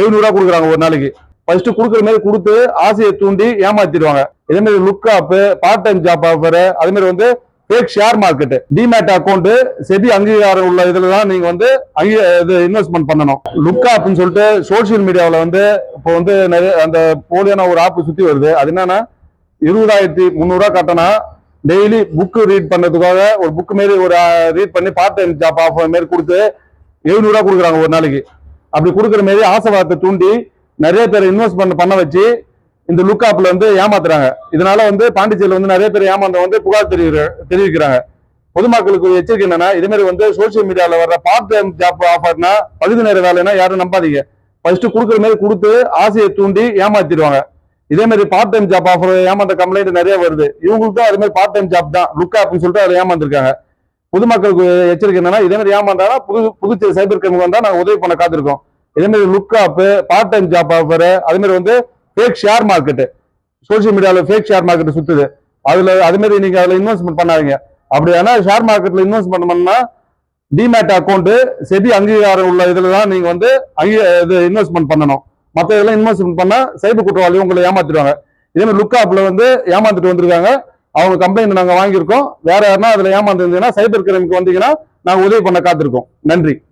எழுநூறுவா கொடுக்குறாங்க ஒரு நாளைக்கு. ஃபர்ஸ்ட் கொடுக்குற மாதிரி கொடுத்து ஆசையை தூண்டி ஏமாத்திடுவாங்க. இதே மாதிரி look up part time job offer அதே மாதிரி வந்து fake share market demat account SEBI அங்கீகாரம் உள்ள இதுல தான் நீங்க வந்து அங்கீ இது இன்வெஸ்ட்மெண்ட் பண்ணணும். லுக் ஆப்னு சொல்லிட்டு சோஷியல் மீடியாவில் வந்து இப்போ வந்து நிறைய அந்த போலியான ஒரு ஆப் சுத்தி வருது. அது என்னன்னா இருபதாயிரத்தி முந்நூறுவா கட்டினா டெய்லி புக்கு ரீட் பண்ணதுக்காக ஒரு புக் மாரி ஒரு ரீட் பண்ணி பார்ட் டைம் ஜாப் ஆஃபர் மாரி கொடுத்து எழுநூறுவா கொடுக்குறாங்க ஒரு நாளைக்கு. அப்படி கொடுக்குற மாரி ஆசைவாதத்தை தூண்டி நிறைய பேர் இன்வெஸ்ட் பண்ண பண்ண வச்சு இந்த லுக் ஆப்ல வந்து ஏமாத்துறாங்க. இதனால வந்து பாண்டிச்சேரியில் வந்து நிறைய பேர் ஏமாந்த வந்து புகார் தெரிவிக்கிற தெரிவிக்கிறாங்க. பொதுமக்களுக்கு ஒரு எச்சரிக்கை என்னன்னா இதே மாதிரி வந்து சோசியல் மீடியாவில் வர்ற பார்ட் டைம் ஜாப் ஆஃபர்னா பகுதி நேர வேலைன்னா யாரும் நம்பாதீங்க. ஃபர்ஸ்ட் கொடுக்குற மாதிரி கொடுத்து ஆசையை தூண்டி ஏமாத்திடுவாங்க. இதே மாதிரி பார்ட் டைம் ஜாப் ஆஃபர் ஏமாந்த கம்ப்ளைண்ட் நிறைய வருது. இவங்களுக்கு தான் மாதிரி பார்ட் டைம் ஜாப் தான் லுக் ஆப்னு சொல்லிட்டு அதை ஏமாந்துருக்காங்க. பொதுமக்களுக்கு எச்சரிக்கை என்னன்னா இதே மாதிரி ஏமாந்தாலும் புது புதுச்சேரி சைபர் கிரைம் வந்தா நாங்க உதவி பண்ண காத்திருக்கோம். இதே மாதிரி look up part time job offer அதே மாதிரி வந்து ஃபேக் ஷேர் மார்க்கெட் சோசியல் மீடியாவில் ஃபேக் ஷேர் மார்க்கெட் சுத்துது. அதுல அதுமாரி மாதிரி நீங்க அதுல இன்வெஸ்ட்மெண்ட் பண்ணாதீங்க. அப்படி ஷேர் மார்க்கெட்ல இன்வெஸ்ட்மெண்ட் பண்ணா டிமேட் அக்கௌண்ட் செபி அங்கீகாரம் உள்ள இதுல தான் நீங்க வந்து அங்கீ இது இன்வெஸ்ட்மெண்ட் பண்ணணும். மற்ற இதெல்லாம் இன்வெஸ்ட்மெண்ட் பண்ணா சைபர் குற்றவாளி உங்களை ஏமாத்திடுவாங்க. இதே மாதிரி லுக் ஆப்ல வந்து ஏமாந்துட்டு வந்திருக்காங்க. அவங்க கம்ப்ளைண்ட் நாங்கள் வாங்கியிருக்கோம். வேற யாருன்னா அதில் ஏமாந்துருந்தீங்கன்னா சைபர் கிரைமுக்கு வந்தீங்கன்னா நாங்கள் உதவி பண்ண காத்திருக்கோம். நன்றி.